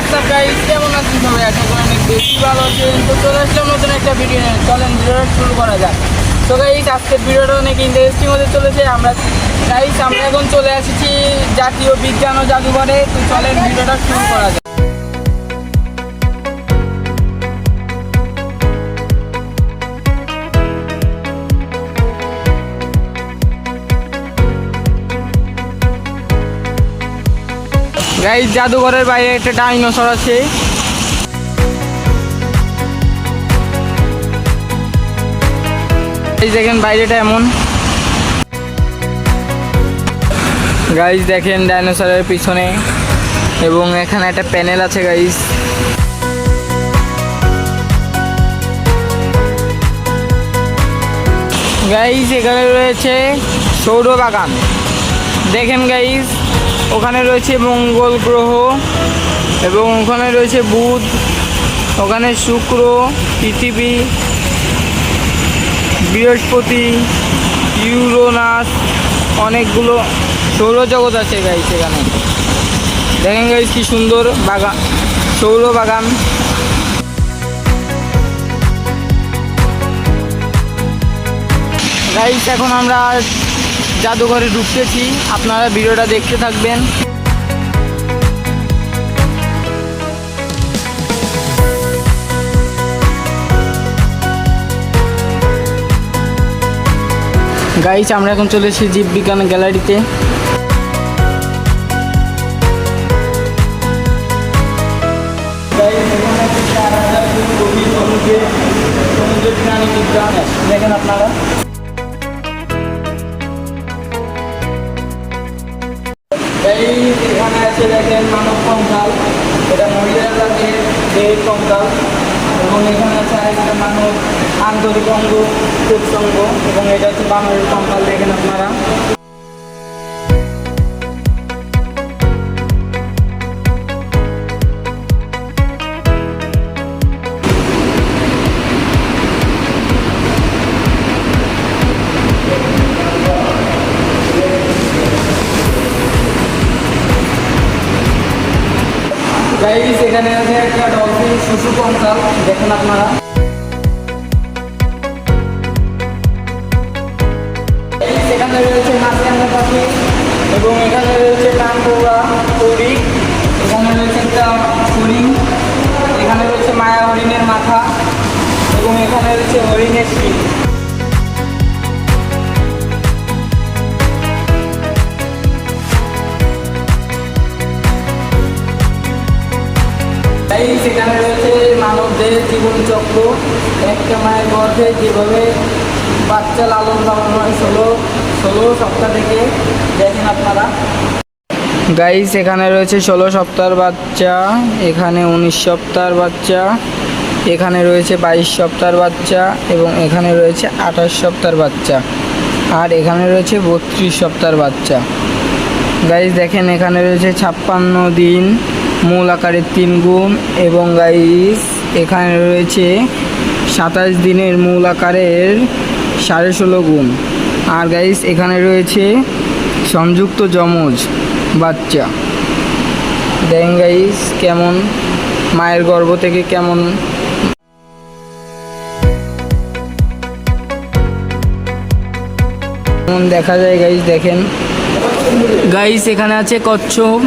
WhatsApp কেমন আছেন সবাই? আশা করি অনেক বেশি চলে আসলাম নতুন একটা ভিডিও নিয়ে। ভিডিওটা শুরু করা যাক। তো গাইস আজকের ভিডিওটা অনেক ইন্টারেস্টিং হতে চলেছে। আমরা গাইস আমরা এখন চলে এসেছি জাতীয় বিজ্ঞান ও জাদুঘরে। তো চলেন ভিডিওটা শুরু করা যাক। গাইস জাদুঘরের বাইরে একটা ডাইনোসর আছে। এই দেখেন বাইরেটা এমন। গাইস দেখেন ডাইনোসরের পিছনে এবং এখানে একটা প্যানেল আছে গাইস গাইজ এখানে রয়েছে সৌর বাগান দেখেন গাইজ ওখানে রয়েছে মঙ্গল গ্রহ এবং ওখানে রয়েছে বুধ, ওখানে শুক্র, পৃথিবী, বৃহস্পতি, ইউরোনাস, অনেকগুলো সৌরজগৎ আছে গাইজ এখানে। দেখেন গাইস কি সুন্দর বাগান, সৌর বাগান। গাইজ এখন আমরা জাদুঘরে ঢুকতেছি, আপনারা ভিডিওটা দেখতে থাকবেন। গাইস আমরা এখন চলে এসেছি জীববিজ্ঞান গ্যালারিতে। দেখেন আপনারা। এখানে আছে আরেকটা মানব আন্তরিক অঙ্গ প্রত্যঙ্গ এবং এটা হচ্ছে বানরের কঙ্কাল দেখেন আপনারা। এখানে শিশু কঙ্কাল দেখেন আপনারা। এখানে রয়েছে মাছরাঙা পাখি এবং এখানে রয়েছে কানকৌড়া তৈরি এখানে রয়েছে একটা হরিণ, এখানে রয়েছে মায়া হরিণের মাথা এবং এখানে রয়েছে হরিণের শিং। তাই সেখানে রয়েছে মানবদের জীবন চক্র একটা মায়ের গর্ভে যেভাবে বাচ্চা লালন পালন হয়, ষোলো ষোলো সপ্তাহ থেকে দেখেন আপনারা। গাইস, এখানে রয়েছে ষোলো সপ্তাহের বাচ্চা, এখানে উনিশ সপ্তাহের বাচ্চা, এখানে রয়েছে বাইশ সপ্তাহের বাচ্চা এবং এখানে রয়েছে আঠাশ সপ্তাহের বাচ্চা আর এখানে রয়েছে বত্রিশ সপ্তাহের বাচ্চা। গাইস, দেখেন এখানে রয়েছে ছাপ্পান্ন দিন। মূল আকারের তিন গুণ এবং গাইস এখানে রয়েছে সাতাশ দিনের মূল আকারের সাড়ে ষোলো গুণ। আর গাইস এখানে রয়েছে সংযুক্ত যমজ বাচ্চা। দেখেন গাইস কেমন মায়ের গর্ভ থেকে কেমন দেখা যায় গাইস দেখেন। গাইস এখানে আছে কচ্ছপ।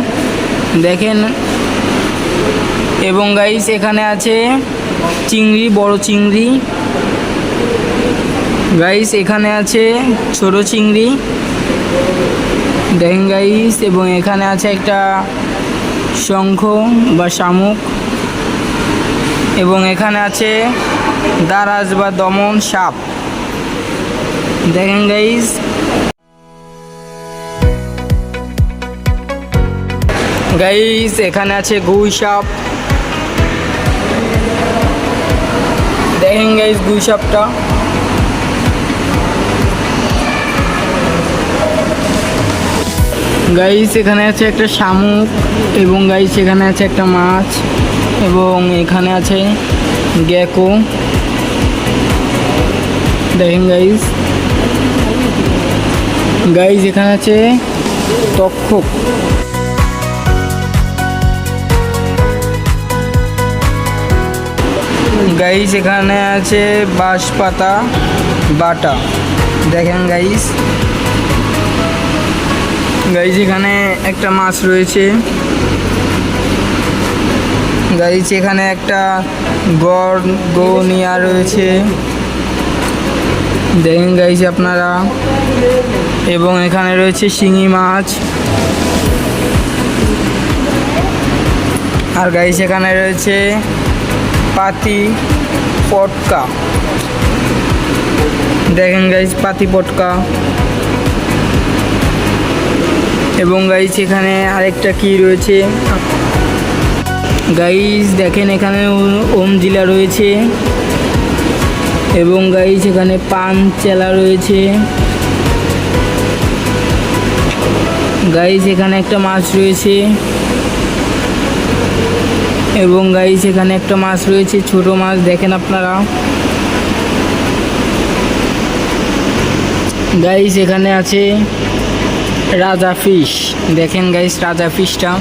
দেখেন এবং গাইস এখানে আছে চিংড়ি, বড় চিংড়ি। গাইস এখানে আছে ছোট চিংড়ি। দেখেন গাইস এবং এখানে আছে একটা শঙ্খ বা শামুক। এবং এখানে আছে দারাজ বা দমন সাপ। দেখেন গাইস গাইস এখানে আছে গুই সাপ। দেখেন গাইস গুই সাপটা। গাইস এখানে আছে একটা শামুক এবং গাইস এখানে আছে একটা মাছ এবং এখানে আছে গেকো দেখেন গাইস গাইস এখানে আছে তক্ষক গাইস এখানে আছে বাঁশ পাতা বাটা। দেখেন গাইস গাইস এখানে একটা মাছ রয়েছে। গাইস এখানে একটা গড়, গনিয়া রয়েছে। দেখেন গাইস আপনারা। এবং এখানে রয়েছে শিঙি মাছ। আর গাইস এখানে রয়েছে পাতি পটকা। দেখেন গাইস পাতি পটকা। এবং গাইস এখানে আরেকটা কি রয়েছে? গাইস দেখেন এখানে ওম জিলা রয়েছে। এবং গাইস এখানে পান চেলা রয়েছে। গাইস এখানে একটা মাছ রয়েছে। এবং গাইস এখানে একটা মাছ রয়েছে, ছোট মাছ, দেখেন আপনারা। গাইস এখানে আছে রাজা ফিশ দেখেন গাইস রাজা ফিশটা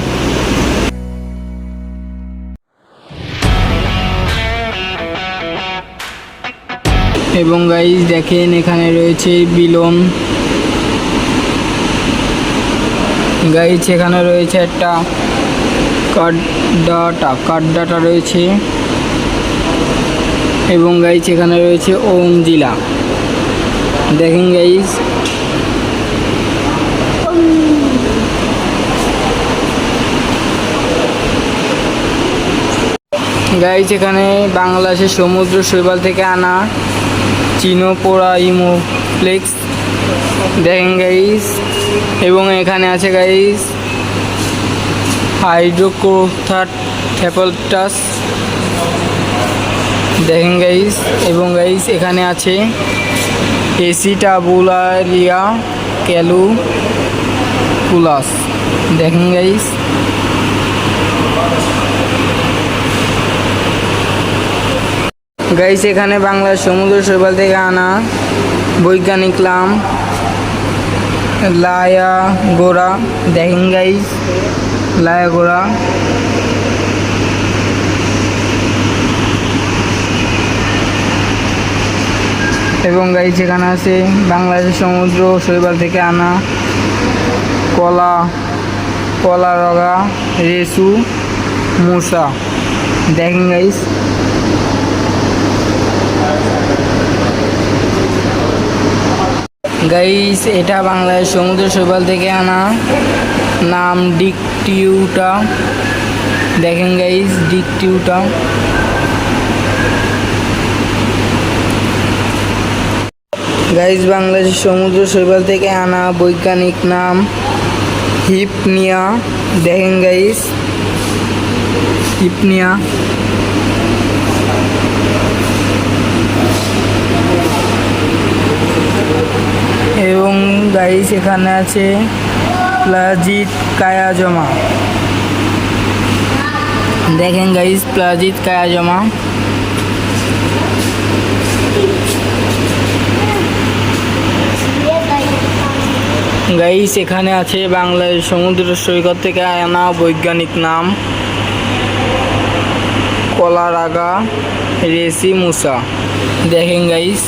এবং গাইস দেখেন এখানে রয়েছে বিলন গাইস এখানে রয়েছে একটা কাড্ডাটা কাড্ডাটা রয়েছে। এবং গাইস এখানে রয়েছে ওম জিলা। দেখেন গাইস গাইস এখানে বাংলাদেশের সমুদ্র শৈবাল থেকে আনা চিনো পোড়া ইমো ফ্লেক্স দেখেন গাইস এবং এখানে আছে গাইস হাইড্রোক্রোথার থ্যাপলটাস দেখেন গাইস এবং গাইস এখানে আছে এসিটাবুলারিয়া ক্যালু পুলাস দেখেন গাইস গাইস এখানে বাংলার সমুদ্র শৈবাল থেকে আনা বৈজ্ঞানিক লাম লায়া গোড়া দেখেন গাইস লায়া গোড়া এবং গাইস এখানে আছে বাংলাদেশের সমুদ্র, শৈবাল থেকে আনা কলা কলা রগা রেসু মূষা দেখেন গাইস গাইস এটা বাংলাদেশ সমুদ্র, শৈবাল থেকে আনা নাম ডিকটিউটা। দেখেন গাইস ডিকটিউটা। গাইস বাংলাদেশ সমুদ্র শৈবাল থেকে আনা বৈজ্ঞানিক নাম হিপনিয়া। দেখেন গাইস হিপনিয়া। এবং গাইস এখানে আছে প্লাজিত কায়া জমা। দেখেন গাইস প্লাজিত কায়া জমা। গাইস এখানে আছে বাংলাদেশ সমুদ্র সৈকত থেকে আনা বৈজ্ঞানিক নাম কলারাগা রেসি মুসা দেখেন গাইস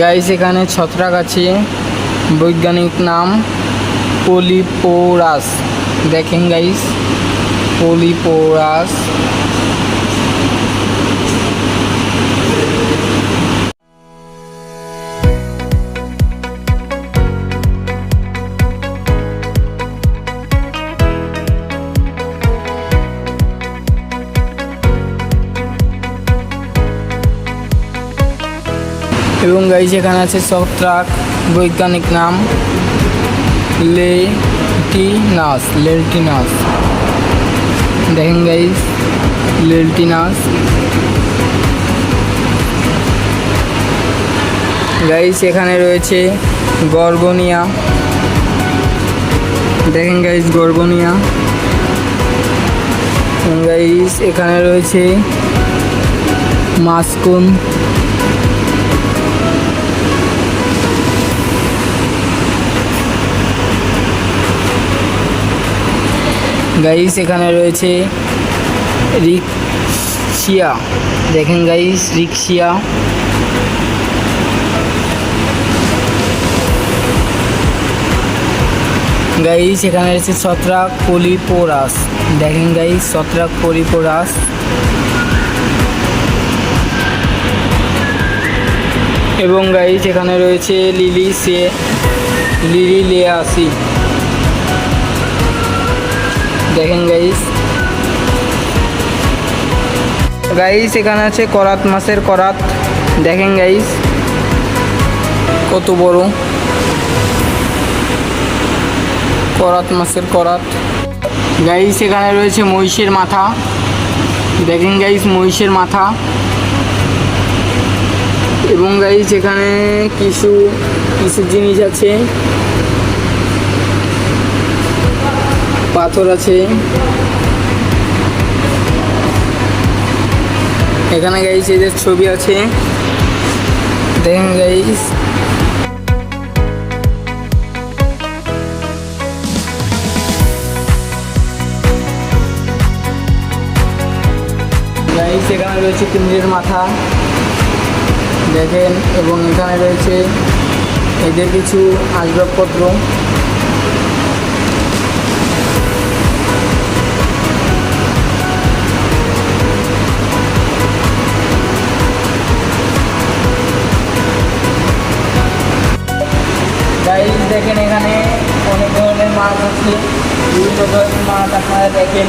গাইস এখানে ছত্রাক আছে। বৈজ্ঞানিক নাম পলিপোরাস দেখেন গাইস পলিপোরাস এবং গাইস এখানে আছে ছত্রাক বৈজ্ঞানিক নাম লেটিনাস লেটিনাস দেখেন গাইস লেটিনাস গাইস এখানে রয়েছে গর্গনিয়া। দেখেন গাইস গর্গনিয়া। গাইস এখানে রয়েছে মাস্কুন। গাইস এখানে রয়েছে রিক্সিয়া দেখেন গাইস রিক্সিয়া গাইস এখানে রয়েছে ছত্রাক পলিপোরাস দেখেন গাইস ছত্রাক পলিপোরাস এবং গাইস এখানে রয়েছে লিলি সে লিলি লেয়াসি। দেখেন গাইস গাইস এখানে আছে করাত, মাছের করাত। দেখেন গাইস কত বড়। করাত, মাছের করাত। গাইস এখানে রয়েছে মহিষের মাথা। দেখেন গাইস মহিষের মাথা। এবং গাইস এখানে কিছু কিছু জিনিস আছে। পাথর আছে। এখানে গাইস এদের ছবি আছে। দেখেন গাইস গাইস এখানে রয়েছে কুমিরের মাথা। দেখেন, এবং এখানে রয়েছে এদের কিছু আসবাবপত্র। দেখেন এখানে অনেক ধরনের মাছ আছে বিভিন্ন ধরনের মাছ আপনারা দেখেন।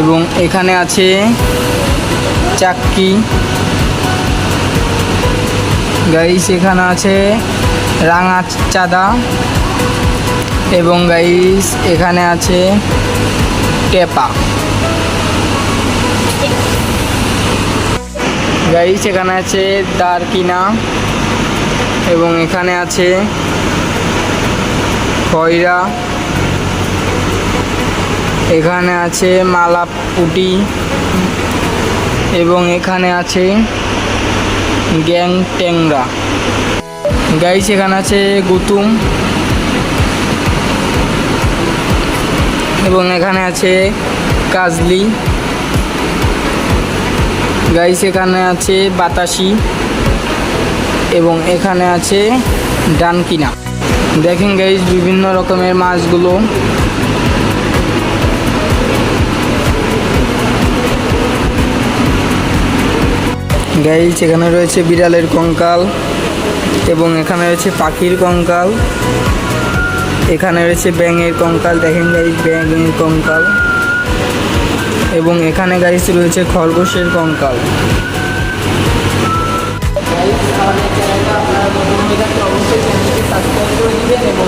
এবং এখানে আছে চাক্কি। গাইস, এখানে আছে রাঙা চাঁদা। এবং গাইস, এখানে আছে টেপা। গাইস, এখানে আছে দারকিনা। এবং এখানে আছে খয়রা। এখানে আছে মালাপুটি এবং এখানে আছে গ্যাং ট্যাংরা। গাইস এখানে আছে গুতুম এবং এখানে আছে কাজলি। গাইস এখানে আছে বাতাসি এবং এখানে আছে ডানকিনা। দেখেন গাইস বিভিন্ন রকমের মাছগুলো। গাইস এখানে রয়েছে বিড়ালের কঙ্কাল এবং এখানে রয়েছে পাখির কঙ্কাল। এখানে রয়েছে ব্যাঙের কঙ্কাল, দেখেন গাইস ব্যাঙের কঙ্কাল। এবং এখানে গাইস রয়েছে খরগোশের কঙ্কাল। অবশ্যই এবং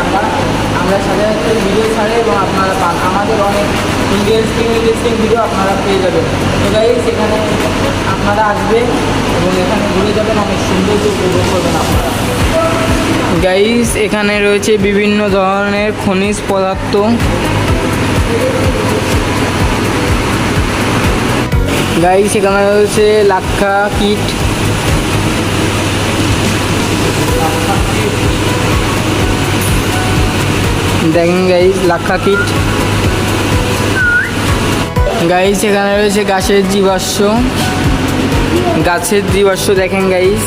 আমরা আমরা সাথে সাথে ভিডিও ছাড়ে এবং আপনারা পান। আমাদের অনেক ইন্টারেস্টিং ইন্টারেস্টিং ভিডিও আপনারা পেয়ে যাবেন। গাইস এখানে আপনারা আসবেন এবং এখানে ঘুরে যাবেন। অনেক সৌন্দর্য উপভোগ করবেন আপনারা। গাইস এখানে রয়েছে বিভিন্ন ধরনের খনিজ পদার্থ। গাইস এখানে রয়েছে লাক্ষা কিট। দেখেন গাইস লাক্ষা কিট। গাইস এখানে রয়েছে গাছের জীবাশ্ম। গাছের জীবাশ্ম দেখেন গাইস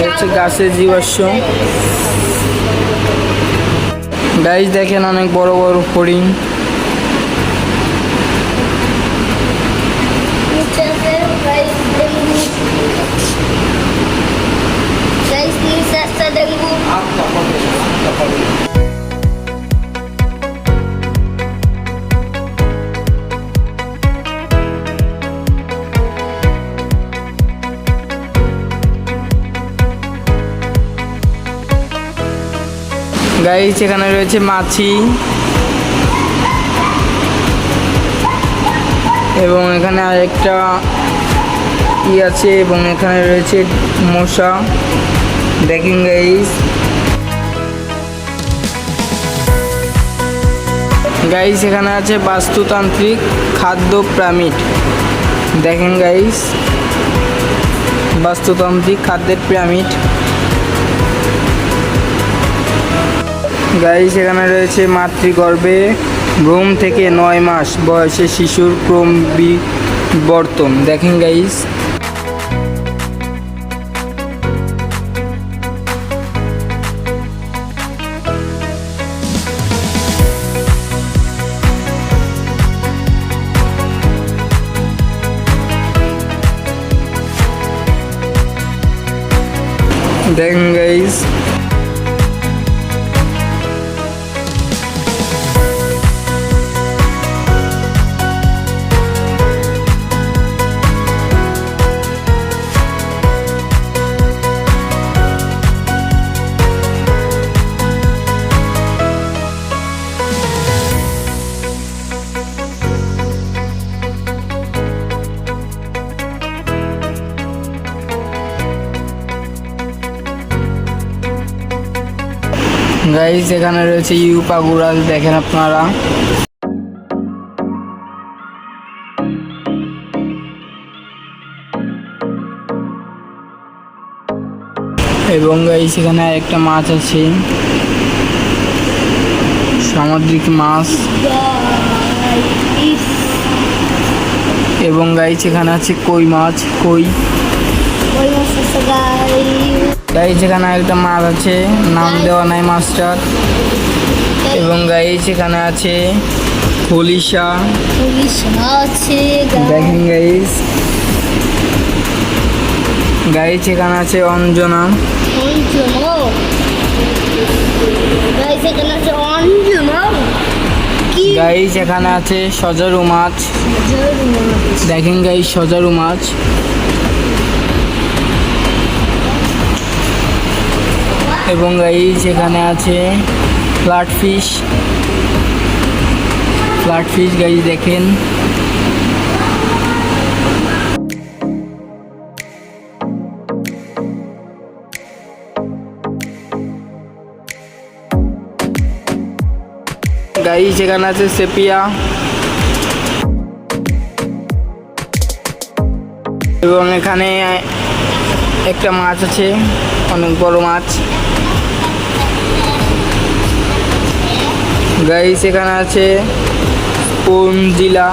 হচ্ছে গাছের জীবাশ্ম। গাইস দেখেন অনেক বড় বড় হরিণ। গাইস এখানে রয়েছে মাছি। এবং এখানে আরেকটা ই আছে এবং এখানে রয়েছে মশা। দেখেন গাইস গাইস এখানে আছে বাস্তুতান্ত্রিক খাদ্য পিরামিড। দেখেন গাইস বাস্তুতান্ত্রিক খাদ্যের পিরামিড। গাইস, এখানে রয়েছে মাতৃগর্ভে ভ্রূণ থেকে নয় মাস বয়সে শিশুর ক্রম বিবর্তন দেখেন গাইস। দেখেন গাইস গাইস এখানে রয়েছে ইউপা গুড়াল দেখেন আপনারা। এবং গাইস এখানে একটা মাছ আছে। সামুদ্রিক মাছ। এবং গাইস এখানে আছে কই মাছ কই। গাইস এখানে একটা মাছ আছে। নাম দেওয়া নাই মাছটার। এবং গাইস এখানে আছে হলিশা আছে দেখেন গাইস গাইস এখানে আছে অঞ্জনা। গাইস এখানে আছে সজারু মাছ। দেখেন গাইস সজারু মাছ। এবং গাইস এখানে আছে flat fish flat fish guys দেখেন। গাইস সেখানে আছে সেপিয়া। এবং এখানে একটা মাছ আছে, অনেক বড় মাছ। গাইস এখানে আছে কোন জিলা?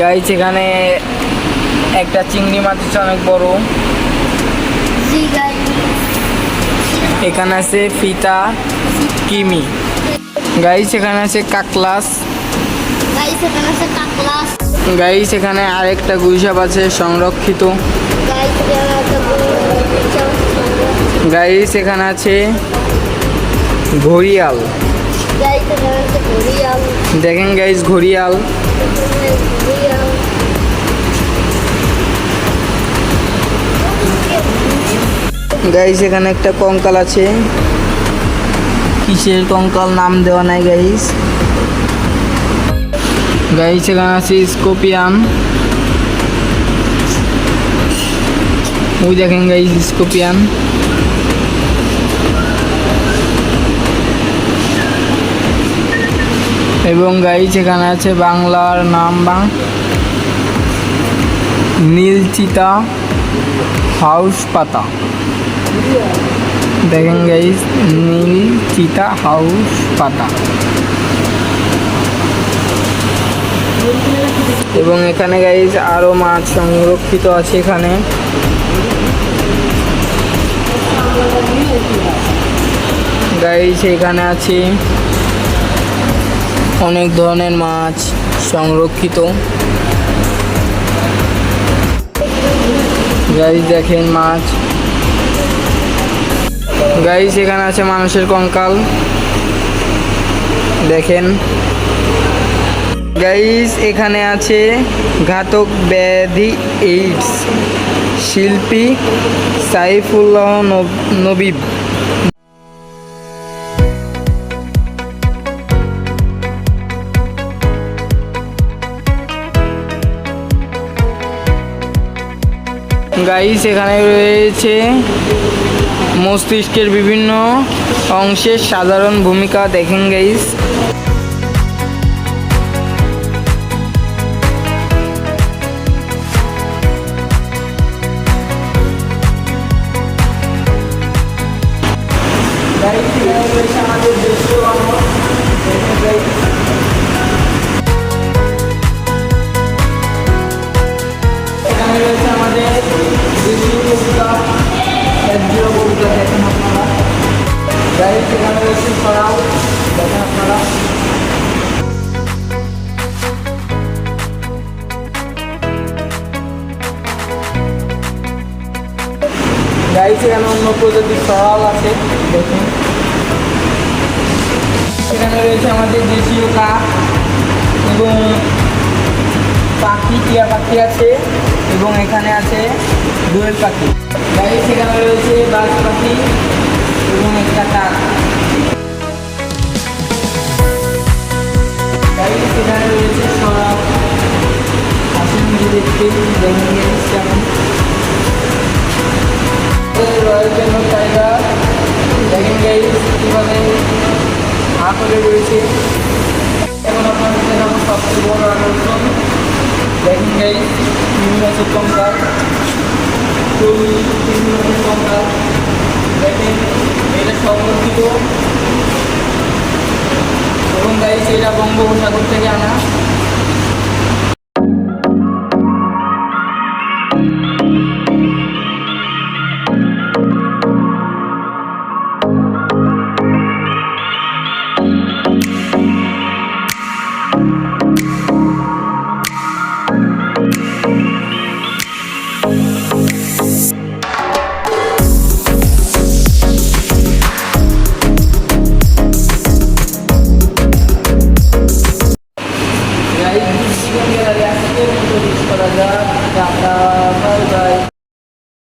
গাইস এখানে একটা চিংড়ি মাছ আছে অনেক বড়। এখানে আছে ফিতা কিমি। গাইস এখানে আছে কাকলাস। গাইস এখানে আছে কাকলাস। গাইস এখানে আরেকটা গুইসাপ আছে সংরক্ষিত। গাইস এখানে আছে ঘড়িয়াল। দেখেন গাইস ঘড়িয়াল। ঘড়িয়াল। গাইস এখানে একটা কঙ্কাল আছে। কিসের কঙ্কাল নাম দেওয়া নাই গাইস গাইস এখানে আছে স্কোপিয়ান ওই দেখেন গাইস স্কোপিয়ান এবং গাইস এখানে আছে বাংলার নাম বাং নীলচিতা হাউস পাতা। দেখেন গাইস নীল চিতা হাউস পাতা। এবং এখানে গাইস আরও মাছ সংরক্ষিত আছে এখানে। গাইস এখানে আছে অনেক ধরনের মাছ সংরক্ষিত। গাইস দেখেন মাছ গাইস এখানে আছে মানুষের কঙ্কাল। দেখেন। গাইস এখানে আছে ঘাতক ব্যাধি এইডস শিল্পী সাইফুল্লাহ নব- নবীব। গাইস এখানে রয়েছে মস্তিষ্কের বিভিন্ন অংশের সাধারণ ভূমিকা দেখেন গাইস আমাদের গাড়ি সেখানে রয়েছে সরাও দেখেন আপনারা গাড়ি সেখানে অন্য প্রজাতির সরাও আছে, দেখুন। সেখানে রয়েছে আমাদের দেশীয় কাক এবং পাখি, টিয়া পাখি আছে এবং এখানে আছে দোয়েল পাখি। গাড়ি সেখানে রয়েছে বাজ পাখি একটা গাড়ি সেখানে রয়েছে সরাব আসেন দেখতে গেছিস কেমন রয়্যাল বেঙ্গল টাইগার দেখেন গাই কীভাবে করে রয়েছে এখন আপনাদের দেখাবো সবচেয়ে বড় আকর্ষণ দেখেন গাই বিভিন্ন আছে কঙ্কাল চুল বিভিন্ন আছে কঙ্কাল দেখেন এটা সংরক্ষিত এবং গাইছে সেটা বঙ্গোপসাগর থেকে আনা।